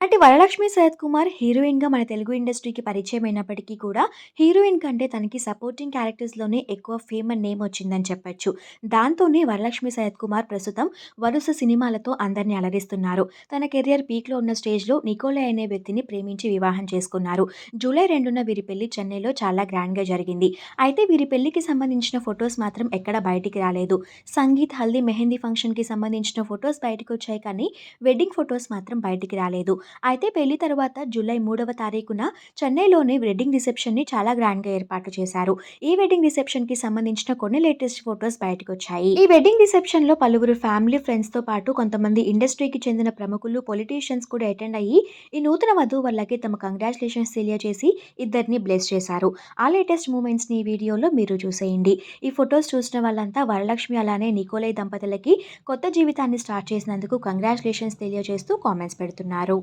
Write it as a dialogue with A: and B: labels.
A: అంటే వరలక్ష్మి సరత్ కుమార్ హీరోయిన్‌గా మన తెలుగు ఇండస్ట్రీకి పరిచయం అయినప్పటికీ కూడా, హీరోయిన్ కంటే తనకి సపోర్టింగ్ క్యారెక్టర్స్‌లోనే ఎక్కువ ఫేమ్ అండ్ నేమ్ వచ్చిందని చెప్పొచ్చు. దాంతోనే వరలక్ష్మి శరత్ కుమార్ ప్రస్తుతం వరుస సినిమాలతో అందరిని అలరిస్తున్నారు. తన కెరియర్ పీక్‌లో ఉన్న స్టేజ్‌లో నికోలే అనే వ్యక్తిని ప్రేమించి వివాహం చేసుకున్నారు. జూలై రెండున వీరి పెళ్ళి చెన్నైలో చాలా గ్రాండ్‌గా జరిగింది. అయితే వీరి పెళ్ళికి సంబంధించిన ఫొటోస్ మాత్రం ఎక్కడ బయటికి రాలేదు. సంగీత్, హల్దీ, మెహందీ ఫంక్షన్‌కి సంబంధించిన ఫొటోస్ బయటకు వచ్చాయి కానీ, వెడ్డింగ్ ఫొటోస్ మాత్రం బయటికి రాలేదు. అయితే పెళ్ళి తర్వాత జూలై మూడవ తారీఖున చెన్నైలోని వెడ్డింగ్ రిసెప్షన్‌ని చాలా గ్రాండ్‌గా ఏర్పాటు చేశారు. ఈ వెడ్డింగ్ రిసెప్షన్‌కి సంబంధించిన కొన్ని లేటెస్ట్ ఫోటోస్ బయటకొచ్చాయి. ఈ వెడ్డింగ్ రిసెప్షన్‌లో పలువురు ఫ్యామిలీ, ఫ్రెండ్స్‌తో పాటు కొంతమంది ఇండస్ట్రీకి చెందిన ప్రముఖులు, పొలిటీషియన్స్ కూడా అటెండ్ అయ్యి ఈ నూతన వధూవరులకి తమ కంగ్రాచులేషన్స్ తెలియజేసి ఇద్దరిని బ్లెస్ చేశారు. ఆ లేటెస్ట్ మూమెంట్స్‌ని ఈ వీడియోలో మీరు చూసేయండి. ఈ ఫొటోస్ చూసిన వాళ్ళంతా వరలక్ష్మి అలానే నికోలై దంపతులకి కొత్త జీవితాన్ని స్టార్ట్ చేసినందుకు కంగ్రాచులేషన్స్ తెలియజేస్తూ కామెంట్స్ పెడుతున్నారు.